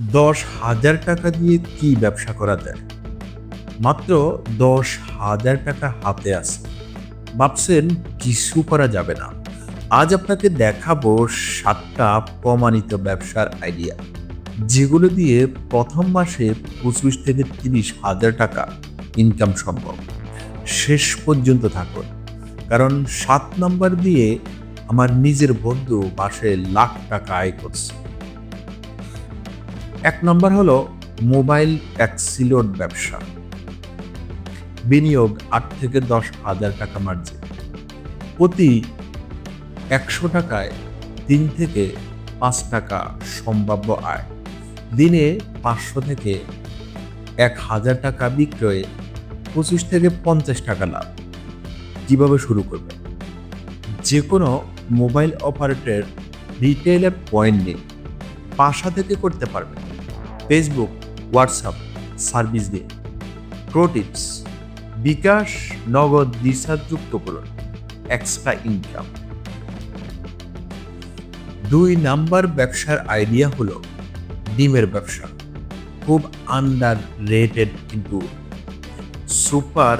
দশ হাজার টাকা দিয়ে কি ব্যবসা করা যায়? মাত্র দশ হাজার টাকা হাতে আছে। ভাবছেন কিছু করা যাবে না। আজ আপনাকে দেখাবো সাতটা প্রমাণিত ব্যবসার আইডিয়া যেগুলো দিয়ে প্রথম মাসে পঁচিশ থেকে তিরিশ হাজার টাকা ইনকাম সম্ভব। শেষ পর্যন্ত থাকুন। কারণ সাত নাম্বার দিয়ে আমার নিজের বন্ধু মাসে লাখ টাকা আয় করছে। এক নম্বর হলো মোবাইল ট্যাক্সিলোড ব্যবসা। বিনিয়োগ আট থেকে দশ হাজার টাকা মার্জিন প্রতি একশো টাকায় তিন থেকে পাঁচ টাকা সম্ভাব্য আয়। দিনে পাঁচশো থেকে এক হাজার টাকা বিক্রয়ে পঁচিশ থেকে পঞ্চাশ টাকা লাভ। কীভাবে শুরু করবে যে কোনো মোবাইল অপারেটর রিটেইলার পয়েন্ট নিন বাসা থেকে করতে পারবেন। ফেসবুক হোয়াটসঅ্যাপ সার্ভিস দিয়ে। Pro tips bKash, Nagad recharge করুন এক্সট্রা ইনকাম দুই নাম্বার ব্যবসার আইডিয়া হলো ডিমের ব্যবসা। খুব আন্ডার রেটেড কিন্তু সুপার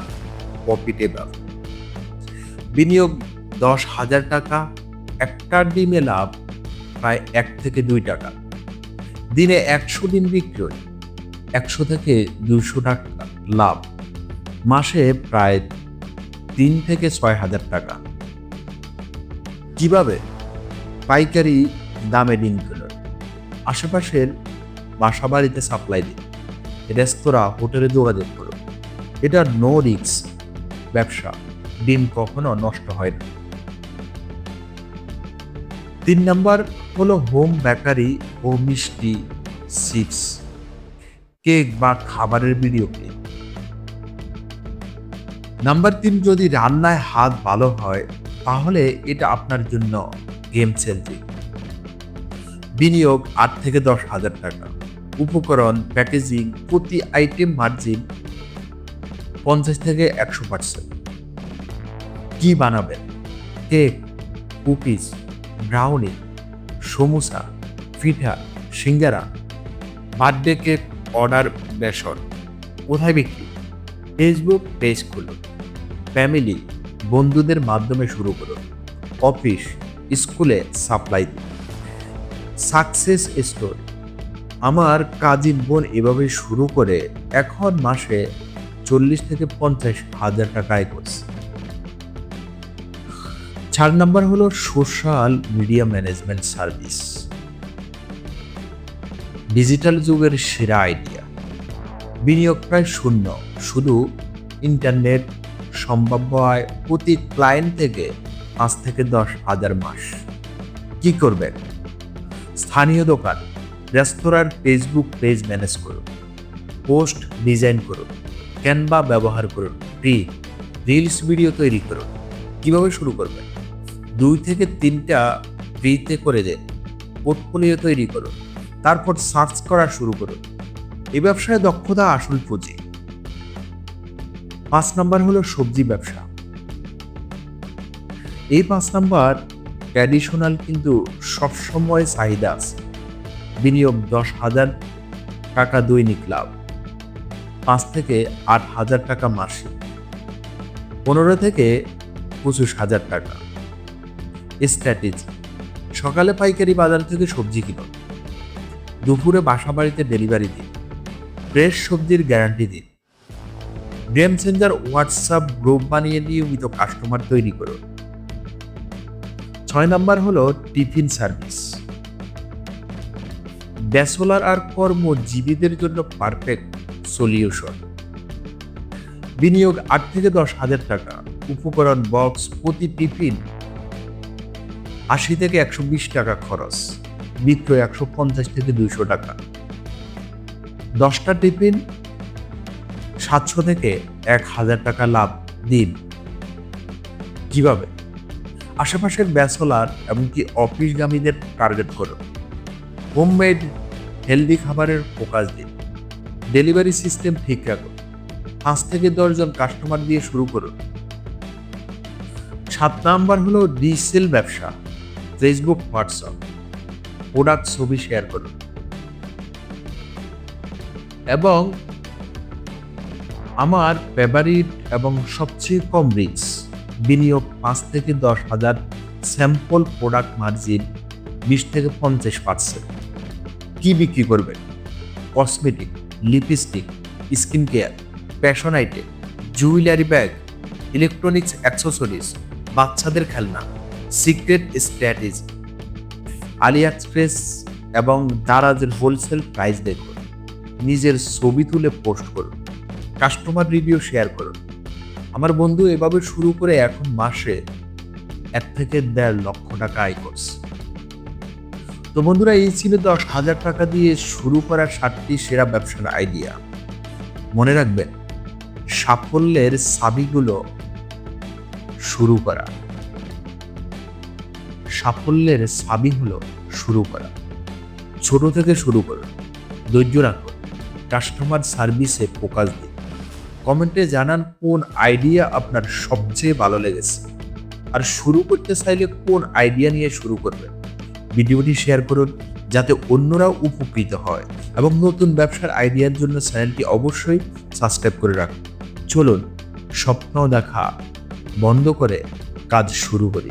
প্রফিটেবল বিনিয়োগ দশ হাজার টাকা, একটা ডিমে লাভ প্রায় এক থেকে দুই টাকা। দিনে একশো দিন বিক্রয়, একশো থেকে দুশো টাকা লাভ। মাসে প্রায় তিন থেকে ছয় হাজার টাকা। কীভাবে? পাইকারি দামে ডিম কিনুন আশেপাশের বাসা বাড়িতে সাপ্লাই দিন। রেস্তোরাঁ, হোটেলে যোগাযোগ করুন। এটা নো রিক্স ব্যবসা। ডিম কখনো নষ্ট হয় না। তিন নাম্বার হলো হোম বেকারি ও মিষ্টি চিপস, কেক বা খাবারের ভিডিও ক্লিপ নাম্বার তিন, যদি রান্নায় হাত ভালো হয়, তাহলে এটা আপনার জন্য গেম চেঞ্জিং বিনিয়োগ আট থেকে দশ হাজার টাকা। উপকরণ প্যাকেজিং প্রতি আইটেম মার্জিন পঞ্চাশ থেকে একশো পার্সেন্ট কি বানাবেন? কেক কুকিজ ব্রাউনি সমোসা, পিঠা, সিঙ্গারা বার্থডে কেক অর্ডার বেসন। কোথায় বিক্রি? ফেসবুক পেজ খুলুন। ফ্যামিলি বন্ধুদের মাধ্যমে শুরু করুন। অফিস স্কুলে সাপ্লাই দিন। সাকসেস স্টোরি আমার কাজিন বোন এভাবে শুরু করে এখন মাসে চল্লিশ থেকে পঞ্চাশ হাজার টাকা আয় করছে। চার নাম্বার হলো social media management service. Digital যুগের সেরা আইডিয়া। বিনিয়োগ প্রায় শূন্য, শুধু ইন্টারনেট সম্ভাব্য আয় প্রতি ক্লায়েন্ট থেকে পাঁচ থেকে দশ হাজার মাস। কি করবেন? স্থানীয় দোকান, রেস্তোরাঁর ফেসবুক পেজ ম্যানেজ করুন পোস্ট ডিজাইন করুন ক্যানভা ব্যবহার করুন ফ্রি রিলস ভিডিও তৈরি করুন। কীভাবে শুরু করবেন? দুই থেকে তিনটা ফ্রিতে করে দেন। পোর্টফোলিও তৈরি করুন। তারপর সার্চ করা শুরু করুন। এই ব্যবসায় দক্ষতা আসল পুঁজি। পাঁচ নাম্বার হলো সবজি ব্যবসা। এই পাঁচ নাম্বার ট্র্যাডিশনাল কিন্তু সবসময় চাহিদা আছে। বিনিয়োগ দশ হাজার টাকা দৈনিক লাভ। পাঁচ থেকে আট হাজার টাকা মাসিক। পনেরো থেকে পঁচিশ হাজার টাকা। স্ট্র্যাটেজি সকালে পাইকারি বাজার থেকে সবজি কিনুন দুপুরে বাসা বাড়িতে ডেলিভারি দিন। ফ্রেশ সবজির গ্যারান্টি দিন। গেম চেঞ্জার হোয়াটসঅ্যাপ গ্রুপ বানিয়ে নিয়মিত কাস্টমার তৈরি করুন ছয় নাম্বার হলো টিফিন সার্ভিস ব্যাচেলার আর কর্মজীবীদের জন্য পারফেক্ট সলিউশন বিনিয়োগ আট থেকে দশ হাজার টাকা। উপকরণ বক্স প্রতি টিফিন আশি থেকে একশো বিশ টাকা খরচ। বিক্রয় একশো পঞ্চাশ থেকে দুইশো টাকা। দশটা টিফিন, সাতশো থেকে এক হাজার টাকা লাভ দিন। কীভাবে? আশেপাশের ব্যাচলার এমনকি অফিসগামীদের টার্গেট করুন হোমমেড, হেলদি খাবারের ফোকাস দিন। ডেলিভারি সিস্টেম ঠিক রাখুন পাঁচ থেকে দশজন কাস্টমার দিয়ে শুরু করুন সাত নাম্বার হলো ডিসেল ব্যবসা। Facebook, WhatsApp. প্রোডাক্ট ছবি শেয়ার করুন। এবং আমার ফেভারিট এবং সবচেয়ে কম রিস্ক বিনিয়োগ পাঁচ থেকে দশ হাজার স্যাম্পল প্রোডাক্ট মার্জিন বিশ থেকে পঞ্চাশ পার্সেন্ট কী বিক্রি করবেন cosmetic lipstick skin care fashion item jewellery bag electronics accessories বাচ্চাদের খেলনা। Secret strategy. আলি এক্সপ্রেস এবং দারাজের হোলসেল প্রাইস দেখুন নিজের ছবি তুলে পোস্ট করুন। কাস্টমার রিভিউ শেয়ার করুন। আমার বন্ধু এভাবে শুরু করে এখন মাসে এক থেকে দেড় লক্ষ টাকা আয় করছে। তো বন্ধুরা, এই ছিল দশ হাজার টাকা দিয়ে শুরু করা সাতটি সেরা ব্যবসার আইডিয়া। মনে রাখবেন, সাফল্যের চাবিগুলো শুরু করা। সাফল্যের চাবি হলো শুরু করা। ছোট থেকে শুরু করুন ধৈর্য রাখুন কাস্টমার সার্ভিসে ফোকাস দিন। কমেন্টে জানান কোন আইডিয়া আপনার সবচেয়ে ভালো লেগেছে। আর শুরু করতে চাইলে কোন আইডিয়া নিয়ে শুরু করবেন? ভিডিওটি শেয়ার করুন যাতে অন্যরাও উপকৃত হয় এবং নতুন ব্যবসার আইডিয়ার জন্য চ্যানেলটি অবশ্যই সাবস্ক্রাইব করে রাখুন। চলুন, স্বপ্ন দেখা বন্ধ করে কাজ শুরু করি।